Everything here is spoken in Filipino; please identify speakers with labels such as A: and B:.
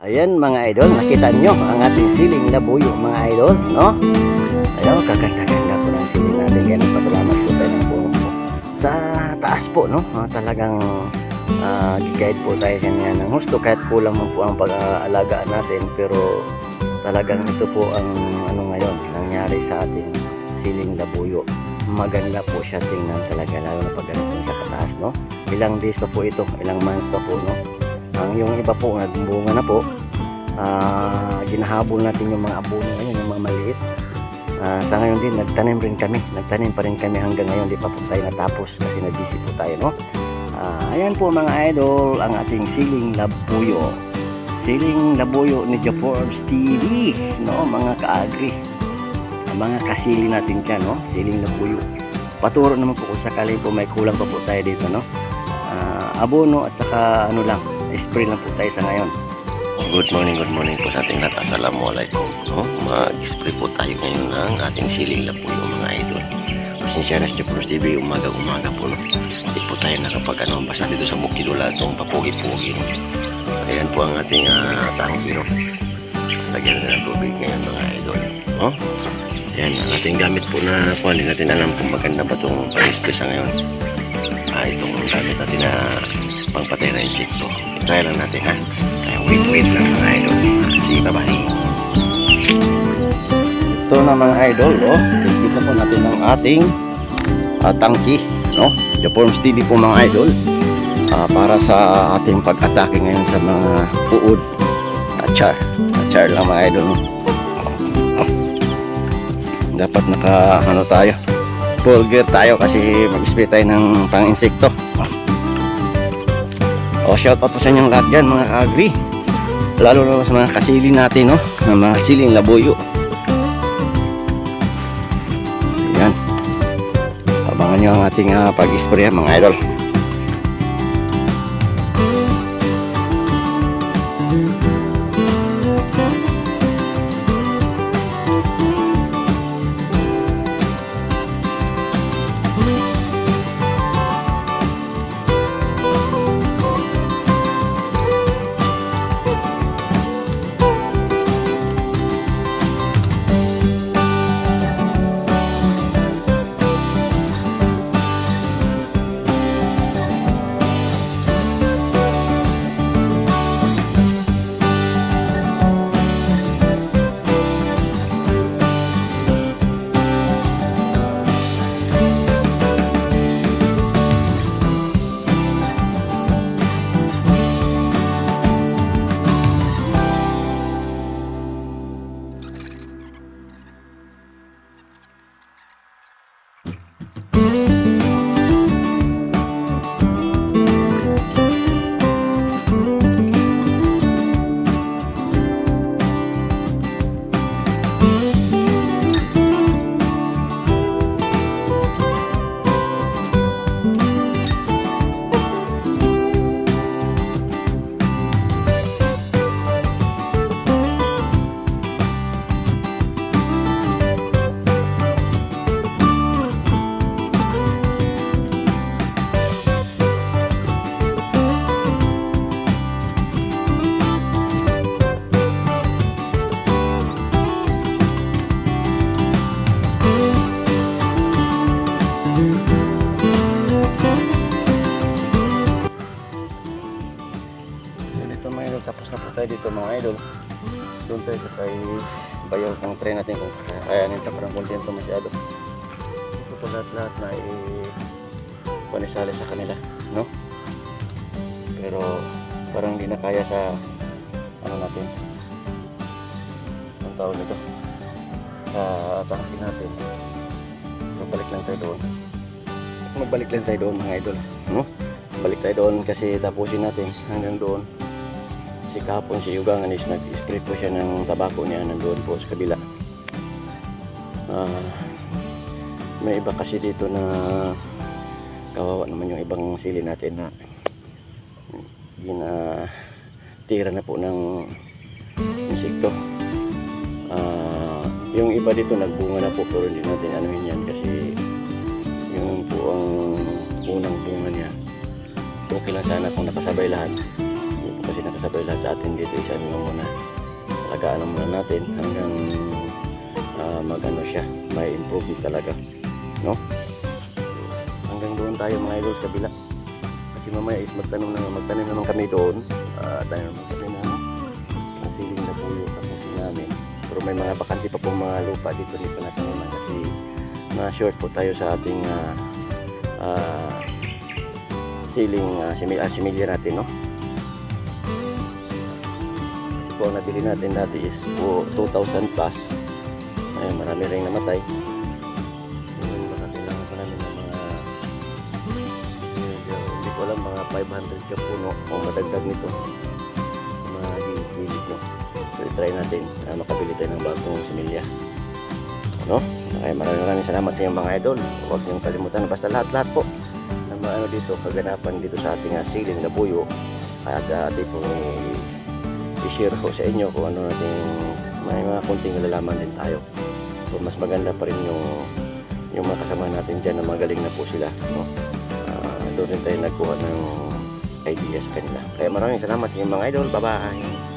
A: Ayan mga idol, nakita nyo ang ating siling na buyo mga idol, no? Ayun, kaganda-ganda po ng siling natin. Kaya nagpasalamat po tayo ng buong po. Sa taas po, no? Ah, talagang ah, guide po tayo kanya ng husto kahit kulang man po ang pag-aalagaan natin. Pero talagang ito po ang ano ngayon, nangyari sa ating siling na buyo. Maganda po siya tingnan talaga, lalo na pag sa kataas, no? Ilang days pa po ito, ilang months pa po, no? Ang yung iba po, nagbunga na po. Ah, ginahabol natin yung mga abono ngayon, yung mga maliit. Ah, sa ngayon din, nagtanim rin kami. Nagtanim pa rin kami hanggang ngayon. Di pa po tayo natapos kasi nag-busy po tayo, no? Ah, ayan po mga idol, ang ating siling labuyo. Siling labuyo ni Jaforbs TV, no? Mga kaagri. Mga kasili natin dyan, no? Siling labuyo. Paturo naman po kung sakali po may kulang pa po tayo dito, no? Ah, abono at saka ano lang, spray lang po tayo sa ngayon. Good morning, good morning po sa ating lahat. Assalamualaikum. No? Mag-spray po tayo ngayon ng ating siling lapuyo mga idol. Pasensya na po TV, umaga-umaga po. No? Hindi po tayo nakapag ano, basta dito sa Bukidula itong papugi-pugi. No? Ayan po ang ating uh, tangki. No? Lagyan na ng tubig ngayon mga idol. No? Ayan, ang ating gamit po na kung hindi natin alam kung maganda ba itong pang-spray sa ngayon. Ah, itong gamit natin na pangpatay na insekto. Try lang natin ha. Kaya wait, wait lang mga idol. Sige, bye-bye. Ito na mga idol, oh. Kita po natin ang ating ah, tangki, no? Japan steady po mga idol. Ah, para sa ating pag-atake ngayon sa mga puod. Achar. Achar lang mga idol. no? Dapat naka, ano tayo, full gear tayo kasi mag-spray tayo ng pang-insekto. O, shout out po sa inyong lahat dyan, mga agri. Lalo na sa mga kasili natin, no? Na mga siling labuyo. Ayan. Abangan nyo ang ating ah, pag-spray, mga idol. Mga idol. Doon tayo sa kay bayaw ng tren natin kung kakayanin pa parang kontento masyado. Ito po lahat-lahat na i-panisali sa kanila, no? Pero parang hindi na kaya sa ano natin. Ang tawag nito. Sa tangki natin. Magbalik lang tayo doon. Magbalik lang tayo doon mga idol, no? Balik tayo doon kasi tapusin natin hanggang doon si kahapon si Yugangan is nag-spray po siya ng tabako niya nandoon po sa kabila. Ah, may iba kasi dito na kawawa naman yung ibang sili natin na gina tira na po ng insekto. Ah, yung iba dito nagbunga na po pero hindi natin anuhin yan kasi yung po ang unang bunga niya. Okay lang sana kung nakasabay lahat kasi nakasabay lahat sa atin dito isa nyo muna alagaan muna natin hanggang ah, magano siya, may improve talaga, no? Hanggang doon tayo mga idol sa kabila. Kasi mamaya is magtanong na magtanim naman kami doon. Ah, tayo naman kami na ang siling na puyo tapusin namin. Pero may mga bakante pa po mga lupa dito dito na kasi na-short po tayo sa ating ah, ah, siling uh, simil similya natin, no? Po ang nabili natin dati is po 2,000 plus. Ayun, marami rin namatay. Ayun, marami lang marami na mga medyo, hindi ko alam mga 500 ka puno o madagdag nito. Mga gilid nyo. So, try natin na makabili tayo ng bagong similya. Ano? Ay, maraming maraming salamat sa inyong mga idol. Huwag niyong kalimutan. Basta lahat-lahat po na ano dito, kaganapan dito sa ating uh, na buyo. At uh, dito may i-share ko sa inyo kung ano natin may mga kunting nalalaman din tayo. So mas maganda pa rin yung yung mga kasama natin dyan na magaling na po sila. No? Ah, doon rin tayo nagkuha ng ideas sa kanila. Kaya maraming salamat sa inyong mga idol. Bye-bye!